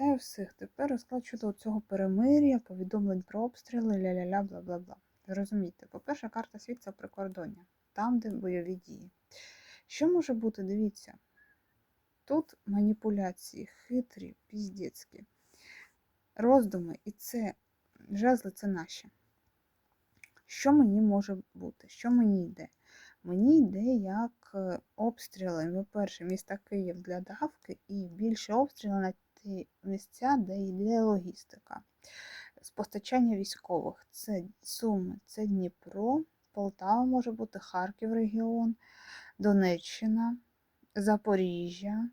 Вітаю всіх. Тепер розклад щодо цього перемир'я, повідомлень про обстріли, ля-ля-ля, бла-бла-бла. Зрозумійте, по-перше, карта світ це прикордоння, там, де бойові дії. Що може бути? Дивіться. Тут маніпуляції, хитрі, піздецькі, роздуми, і це жезли це наші. Що мені може бути? Що мені йде? Мені йде як е, обстріли. Ну, перше, міста Київ для давки, і більше обстріли на ті місця, де йде логістика. З постачання військових це Суми, це Дніпро, Полтава може бути, Харків регіон, Донеччина, Запоріжжя,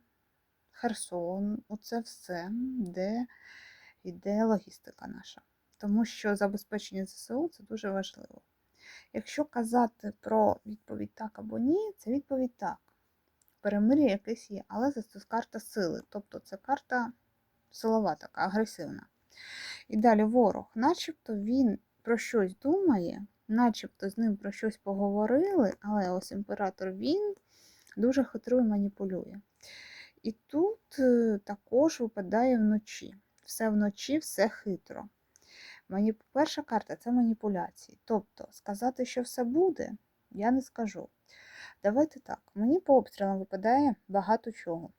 Херсон. Оце все, де йде логістика наша. Тому що забезпечення ЗСУ це дуже важливо. Якщо казати про відповідь так або ні, це відповідь так. Перемир'я якесь є, але це карта сили. Тобто це карта силова, така, агресивна. І далі ворог, начебто він про щось думає, начебто з ним про щось поговорили, але ось імператор він дуже хитро маніпулює. І тут е, також випадає вночі. Все вночі, все хитро. Мані... Перша карта це маніпуляції. Тобто, сказати, що все буде, я не скажу. Давайте так, мені по обстрілам випадає багато чого.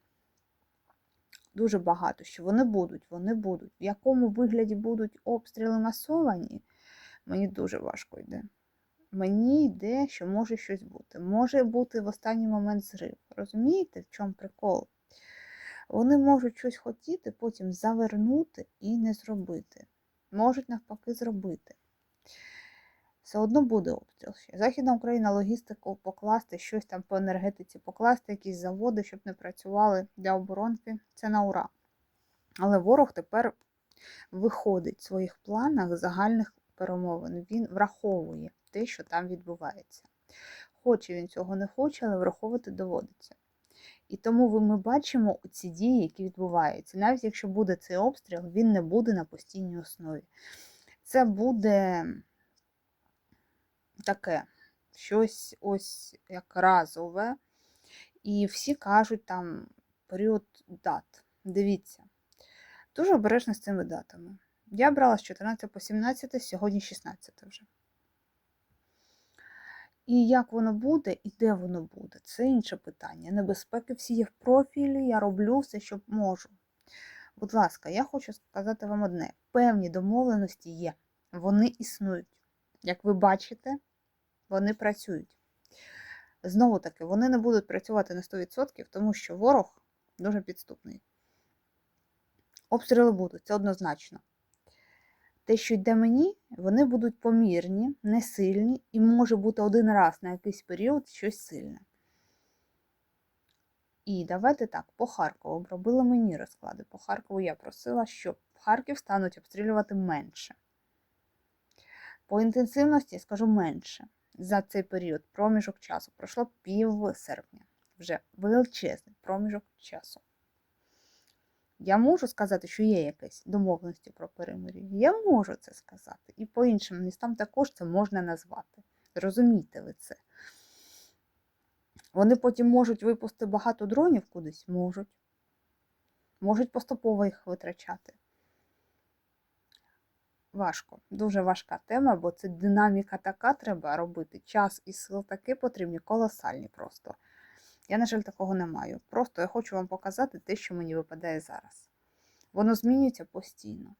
Дуже багато, що вони будуть, вони будуть. В якому вигляді будуть обстріли масовані, мені дуже важко йде. Мені йде, що може щось бути. Може бути в останній момент зрив. Розумієте, в чому прикол? Вони можуть щось хотіти, потім завернути і не зробити можуть навпаки зробити. Все одно буде обстріл ще. Західна Україна логістику покласти, щось там по енергетиці, покласти якісь заводи, щоб не працювали для оборонки. Це на ура. Але ворог тепер виходить в своїх планах загальних перемовин. Він враховує те, що там відбувається. Хоче він цього не хоче, але враховувати доводиться. І тому ми бачимо ці дії, які відбуваються. Навіть якщо буде цей обстріл, він не буде на постійній основі. Це буде таке щось ось як разове. І всі кажуть там період дат. Дивіться, дуже обережно з цими датами. Я брала з 14 по 17, сьогодні 16 вже. І як воно буде, і де воно буде, це інше питання. Небезпеки всі є в профілі, я роблю все, що можу. Будь ласка, я хочу сказати вам одне: певні домовленості є, вони існують. Як ви бачите, вони працюють. Знову таки, вони не будуть працювати на 100%, тому що ворог дуже підступний. Обстріли будуть, це однозначно те, що йде мені, вони будуть помірні, не сильні, і може бути один раз на якийсь період щось сильне. І давайте так, по Харкову робили мені розклади. По Харкову я просила, що Харків стануть обстрілювати менше. По інтенсивності скажу менше. За цей період проміжок часу пройшло пів серпня. Вже величезний проміжок часу. Я можу сказати, що є якісь домовленості про перемир'я. Я можу це сказати. І по іншим містам також це можна назвати. Розумієте ви це? Вони потім можуть випустити багато дронів кудись, можуть. Можуть поступово їх витрачати. Важко, дуже важка тема, бо це динаміка така треба робити. Час і сил таки потрібні, колосальні просто. Я, на жаль, такого не маю. Просто я хочу вам показати те, що мені випадає зараз. Воно змінюється постійно,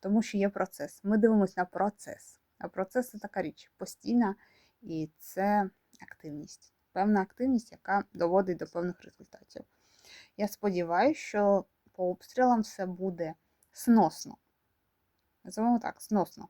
тому що є процес. Ми дивимося на процес. А процес це така річ постійна, і це активність. Певна активність, яка доводить до певних результатів. Я сподіваюся, що по обстрілам все буде сносно. Називаємо так, сносно.